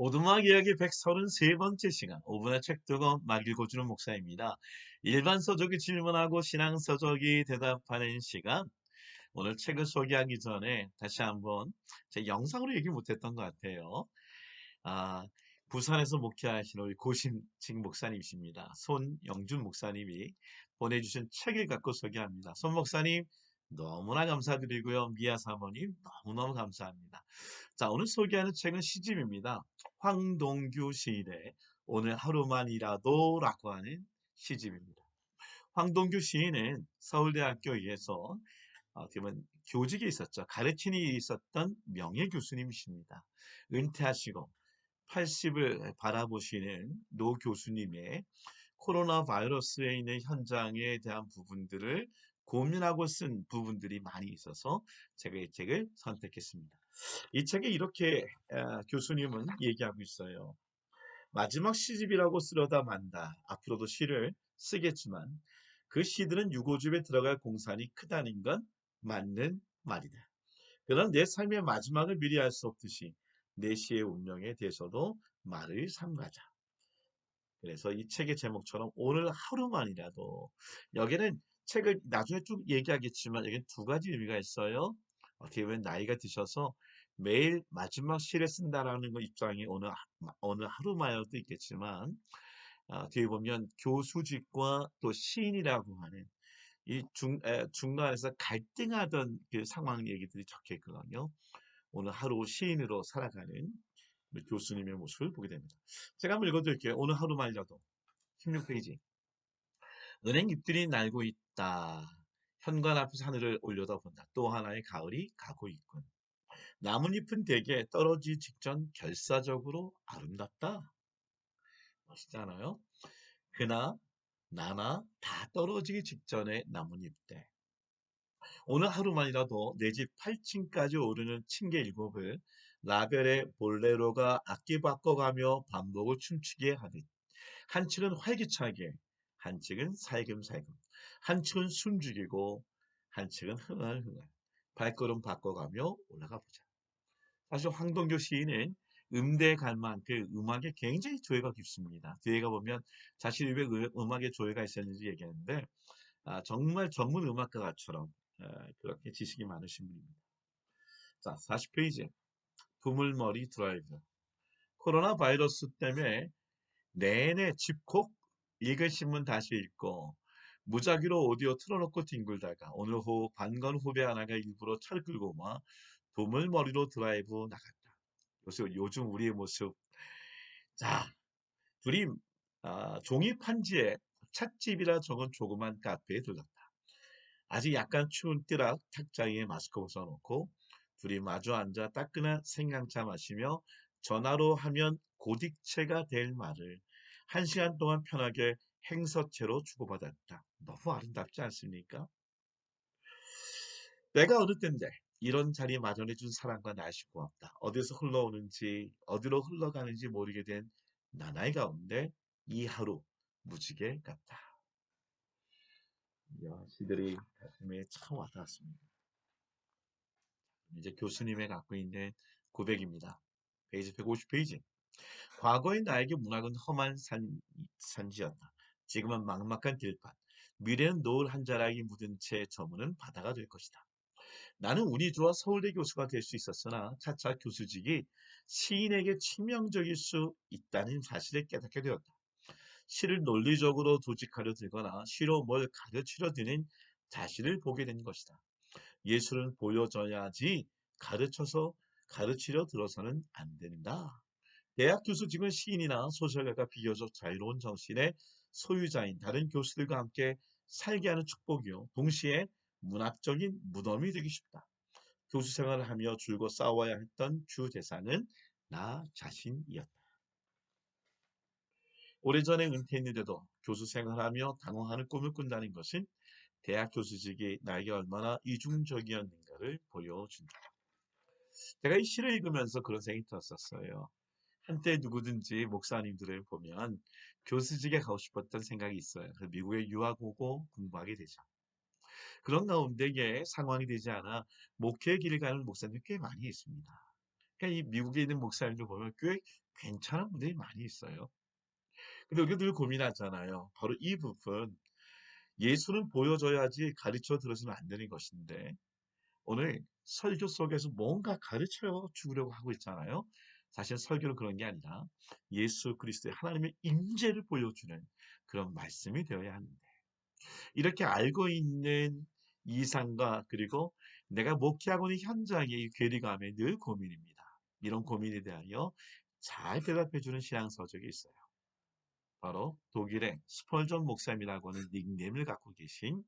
오두막 이야기 133번째 시간, 5분의 책 두권 막 읽어주는 목사입니다. 일반 서적이 질문하고 신앙 서적이 대답하는 시간. 오늘 책을 소개하기 전에 다시 한번 제 영상으로 얘기 못했던 것 같아요. 아, 부산에서 목회하시는 우리 고신직 목사님이십니다. 손영준 목사님이 보내주신 책을 갖고 소개합니다. 손 목사님 너무나 감사드리고요. 미아 사모님 너무너무 감사합니다. 자, 오늘 소개하는 책은 시집입니다. 황동규 시인의 오늘 하루만이라도 라고 하는 시집입니다. 황동규 시인은 서울대학교에서 어떻게 보면 교직에 있었죠. 가르치는 일이 있었던 명예 교수님이십니다. 은퇴하시고 80을 바라보시는 노 교수님의 코로나 바이러스에 있는 현장에 대한 부분들을 고민하고 쓴 부분들이 많이 있어서 제가 이 책을 선택했습니다. 이 책에 이렇게 교수님은 얘기하고 있어요. 마지막 시집이라고 쓰려다 만다. 앞으로도 시를 쓰겠지만 그 시들은 유고집에 들어갈 공산이 크다는 건 맞는 말이다. 그러나 내 삶의 마지막을 미리 알 수 없듯이 내 시의 운명에 대해서도 말을 삼가자. 그래서 이 책의 제목처럼 오늘 하루만이라도 여기는 책을 나중에 쭉 얘기하겠지만 여기 두 가지 의미가 있어요. 어떻게 보면 나이가 드셔서 매일 마지막 시를 쓴다라는 거 입장이 어느, 어느 하루만이라도 있겠지만 어, 뒤에 보면 교수직과 또 시인이라고 하는 이 중, 에, 중간에서 갈등하던 그 상황 얘기들이 적혀 있거든요. 오늘 하루 시인으로 살아가는 교수님의 모습을 보게 됩니다. 제가 한번 읽어드릴게요. 오늘 하루만이라도 16페이지. 은행 잎들이 날고 있다. 현관 앞에서 하늘을 올려다본다. 또 하나의 가을이 가고 있군. 나뭇잎은 대개 떨어지기 직전 결사적으로 아름답다. 멋있잖아요. 그나 나나 다 떨어지기 직전의 나뭇잎대. 오늘 하루만이라도 내 집 8층까지 오르는 층계 일곱을 라벨의 볼레로가 악기 바꿔가며 반복을 춤추게 하듯 한 층은 활기차게 한 층은 살금살금, 한 층은 숨죽이고 한 층은 흥얼흥얼 발걸음 바꿔가며 올라가 보자. 사실 황동교 시인은 음대에 갈 만큼 음악에 굉장히 조예가 깊습니다. 뒤에 가 보면 자신이 왜 음악에 조예가 있었는지 얘기하는데 아, 정말 전문 음악가처럼 아, 그렇게 지식이 많으신 분입니다. 자, 40페이지. 부물머리 드라이브. 코로나 바이러스 때문에 내내 집콕 읽은 신문 다시 읽고 무작위로 오디오 틀어놓고 뒹굴다가 오늘 후 반건 후배 하나가 일부러 차를 끌고 와 보물머리로 드라이브 나갔다. 요즘, 요즘 우리의 모습. 자, 둘이 아, 종이 판지에 찻집이라 적은 조그만 카페에 들렀다. 아직 약간 추운 띠락 탁자위에 마스크 벗어놓고 둘이 마주 앉아 따끈한 생강차 마시며 전화로 하면 고딕체가 될 말을 한 시간 동안 편하게 행서체로 주고받았다. 너무 아름답지 않습니까? 내가 어느 때인데 이런 자리 마련해준 사람과 날씨 고맙다. 어디서 흘러오는지 어디로 흘러가는지 모르게 된 나나이 가운데 이 하루 무지개 같다. 야, 시들이 가슴에 참 와닿았습니다. 이제 교수님의 갖고 있는 고백입니다. 페이지 150페이지. 과거의 나에게 문학은 험한 산, 산지였다. 지금은 막막한 들판. 미래는 노을 한 자락이 묻은 채 저무는 바다가 될 것이다. 나는 운이 좋아 서울대 교수가 될 수 있었으나 차차 교수직이 시인에게 치명적일 수 있다는 사실을 깨닫게 되었다. 시를 논리적으로 조직하려 들거나 시로 뭘 가르치려 드는 자신을 보게 된 것이다. 예술은 보여져야지 가르쳐서 가르치려 들어서는 안 된다. 대학 교수 직은 시인이나 소설가가 비교적 자유로운 정신의 소유자인 다른 교수들과 함께 살게 하는 축복이요. 동시에 문학적인 무덤이 되기 쉽다. 교수 생활을 하며 줄곧 싸워야 했던 주 대상은 나 자신이었다. 오래전에 은퇴했는데도 교수 생활하며 당황하는 꿈을 꾼다는 것은 대학 교수직이 나에게 얼마나 이중적이었는가를 보여준다. 제가 이 시를 읽으면서 그런 생각이 들었었어요. 한때 누구든지 목사님들을 보면 교수직에 가고 싶었던 생각이 있어요. 미국에 유학 오고 공부하게 되죠. 그런 가운데에 상황이 되지 않아 목회의 길을 가는 목사님이 꽤 많이 있습니다. 그러니까 이 미국에 있는 목사님들 보면 꽤 괜찮은 분들이 많이 있어요. 근데 우리가 늘 고민하잖아요. 바로 이 부분. 예수는 보여줘야지 가르쳐 들어서는 안 되는 것인데 오늘 설교 속에서 뭔가 가르쳐 주려고 하고 있잖아요. 사실 설교는 그런 게 아니라 예수 그리스도의 하나님의 임재를 보여주는 그런 말씀이 되어야 하는데 이렇게 알고 있는 이상과 그리고 내가 목회하고 있는 현장의 괴리감에 늘 고민입니다. 이런 고민에 대하여 잘 대답해주는 신앙서적이 있어요. 바로 독일의 스펄전 목사님이라고 하는 닉네임을 갖고 계신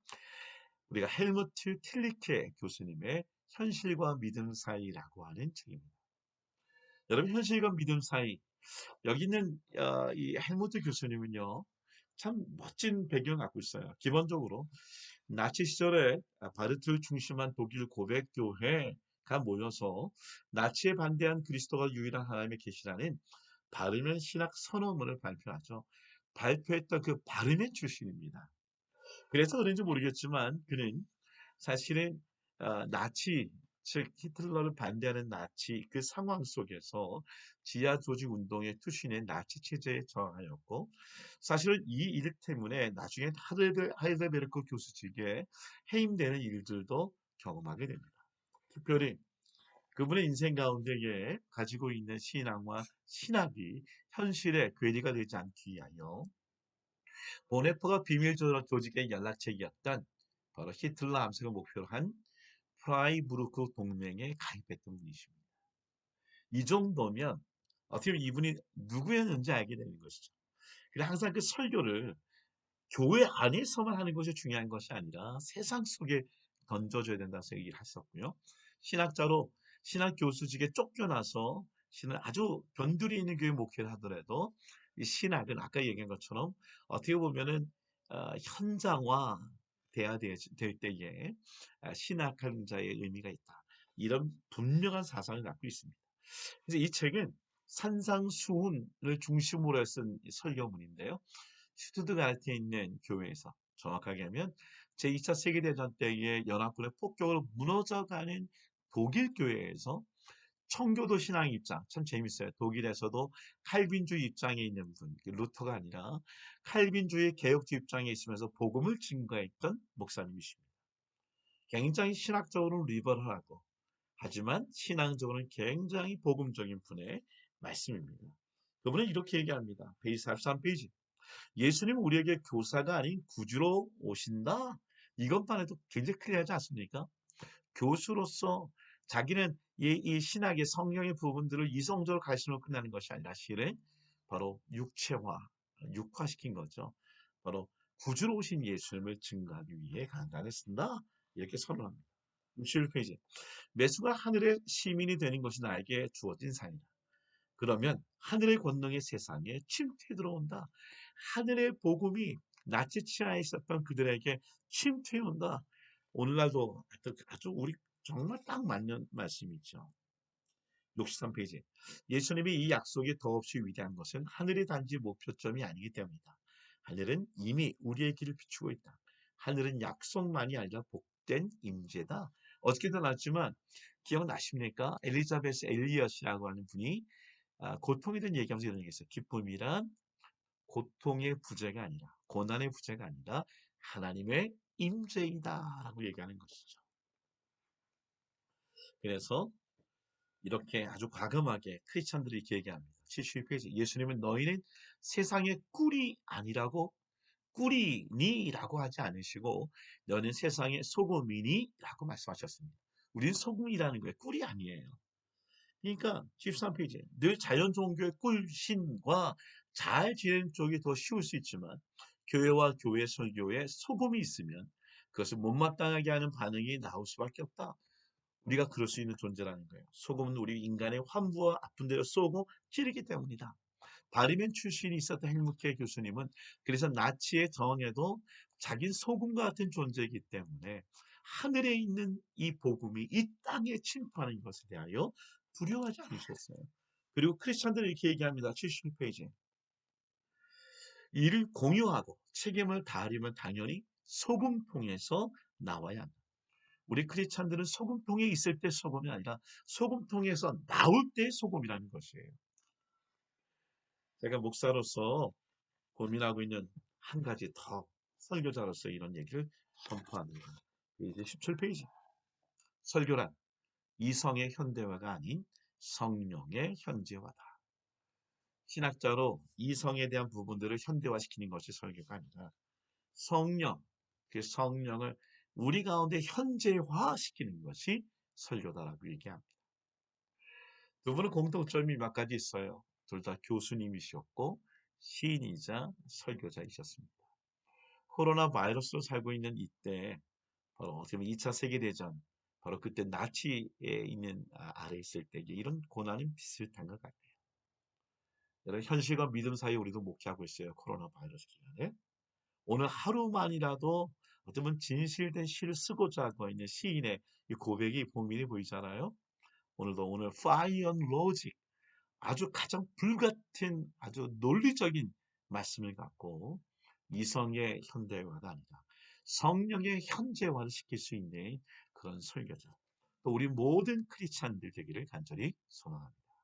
우리가 헬무트 틸리케 교수님의 현실과 믿음 사이라고 하는 책입니다. 여러분 현실과 믿음 사이 여기 있는 어, 이 헬무트 교수님은요 참 멋진 배경을 갖고 있어요. 기본적으로 나치 시절에 바르트를 중심한 독일 고백 교회가 모여서 나치에 반대한 그리스도가 유일한 하나님의 계시라는 바르면 신학 선언문을 발표하죠. 발표했던 그 바르멘 출신입니다. 그래서 그런지 모르겠지만 그는 사실은 어, 나치 즉 히틀러를 반대하는 나치 그 상황 속에서 지하 조직 운동의 투신의 나치 체제에 저항하였고 사실은 이 일 때문에 나중에 하이델, 하이델베르크 교수직에 해임되는 일들도 경험하게 됩니다. 특별히 그분의 인생 가운데 에 가지고 있는 신앙과 신학이 현실의 괴리가 되지 않기 위하여 보네퍼가 비밀 조직의 연락책이었던 바로 히틀러 암색을 목표로 한 프라이부르크 동맹에 가입했던 분이십니다. 이 정도면 어떻게 보면 이분이 누구였는지 알게 되는 것이죠. 그래 항상 그 설교를 교회 안에서만 하는 것이 중요한 것이 아니라 세상 속에 던져줘야 된다고 얘기를 했었고요. 신학자로 신학 교수직에 쫓겨나서 신은 아주 변두리 있는 교회 목회를 하더라도 이 신학은 아까 얘기한 것처럼 어떻게 보면은 어, 현장화 돼야 될 때에 아, 신학하는 자의 의미가 있다. 이런 분명한 사상을 갖고 있습니다. 그래서 이 책은 산상수훈을 중심으로 쓴 설교문인데요. 슈투드가르트에 있는 교회에서 정확하게 하면 제2차 세계대전 때의 연합군의 폭격으로 무너져가는 독일 교회에서 청교도 신앙 입장 참 재밌어요. 독일에서도 칼빈주의 입장에 있는 분, 루터가 아니라 칼빈주의 개혁주의 입장에 있으면서 복음을 증거했던 목사님이십니다. 굉장히 신학적으로는 리버럴하고 하지만 신앙적으로는 굉장히 복음적인 분의 말씀입니다. 그분은 이렇게 얘기합니다. 페이지 43페이지. 예수님은 우리에게 교사가 아닌 구주로 오신다. 이것만 해도 굉장히 클리하지 않습니까? 교수로서 자기는 이, 이 신학의 성령의 부분들을 이성적으로 가르치면 끝나는 것이 아니라 실은 바로 육체화, 육화시킨 거죠. 바로 구주로 오신 예수님을 증거하기 위해 강단을 쓴다. 이렇게 선언합니다. 61페이지. 매수가 하늘의 시민이 되는 것이 나에게 주어진 상이다. 그러면 하늘의 권능의 세상에 침투해 들어온다. 하늘의 복음이 나치 치하에 있었던 그들에게 침투해 온다. 오늘날도 아주 우리 정말 딱 맞는 말씀이죠. 63페이지. 예수님이 이 약속이 더없이 위대한 것은 하늘이 단지 목표점이 아니기 때문이다. 하늘은 이미 우리의 길을 비추고 있다. 하늘은 약속만이 아니라 복된 임재다. 어떻게든 알지만 기억나십니까? 엘리자베스 엘리엇이라고 하는 분이 아, 고통에 대한 얘기하면서 이런 얘기했어요. 기쁨이란 고통의 부재가 아니라 고난의 부재가 아니라 하나님의 임재이다라고 얘기하는 것이죠. 그래서 이렇게 아주 과감하게 크리스찬들이 이렇게 얘기합니다. 72페이지 예수님은 너희는 세상의 꿀이 아니라고 꿀이니라고 하지 않으시고 너는 세상의 소금이니라고 말씀하셨습니다. 우리는 소금이라는 거예요. 꿀이 아니에요. 그러니까 13페이지 늘 자연 종교의 꿀신과 잘 지내는 쪽이 더 쉬울 수 있지만 교회와 교회 설교에 소금이 있으면 그것을 못마땅하게 하는 반응이 나올 수밖에 없다. 우리가 그럴 수 있는 존재라는 거예요. 소금은 우리 인간의 환부와 아픈 데를 쏘고 찌르기 때문이다. 바리멘 출신이 있었던 헬무케 교수님은 그래서 나치의 정에도 자기 소금과 같은 존재이기 때문에 하늘에 있는 이 복음이 이 땅에 침투하는 것에 대하여 두려워하지 않으셨어요. 그리고 크리스찬들은 이렇게 얘기합니다. 76페이지. 이를 공유하고 책임을 다하려면 당연히 소금 통해서 나와야 한다. 우리 크리스찬들은 소금통에 있을 때 소금이 아니라 소금통에서 나올 때 소금이라는 것이에요. 제가 목사로서 고민하고 있는 한 가지 더 설교자로서 이런 얘기를 선포합니다. 이제 17페이지. 설교란 이성의 현대화가 아닌 성령의 현재화다. 신학자로 이성에 대한 부분들을 현대화시키는 것이 설교가 아니라 성령, 그 성령을 우리 가운데 현재화시키는 것이 설교다라고 얘기합니다. 두 분은 공통점이 몇 가지 있어요. 둘 다 교수님이셨고 시인이자 설교자이셨습니다. 코로나 바이러스로 살고 있는 이때 바로 어떻게 보면 2차 세계대전 바로 그때 나치에 있는 아, 아래 있을 때 이런 고난이 비슷한 것 같아요. 여러분 현실과 믿음 사이에 우리도 목회하고 있어요. 코로나 바이러스 기간에. 오늘 하루만이라도 어쩌면 진실된 시를 쓰고자 하고 있는 시인의 이 고백이 봉민이 보이잖아요. 오늘도 오늘 on Logic 아주 가장 불같은 아주 논리적인 말씀을 갖고 이성의 현대화가 아니라 성령의 현재화를 시킬 수 있는 그런 설교자. 또 우리 모든 크리스찬들 되기를 간절히 소망합니다.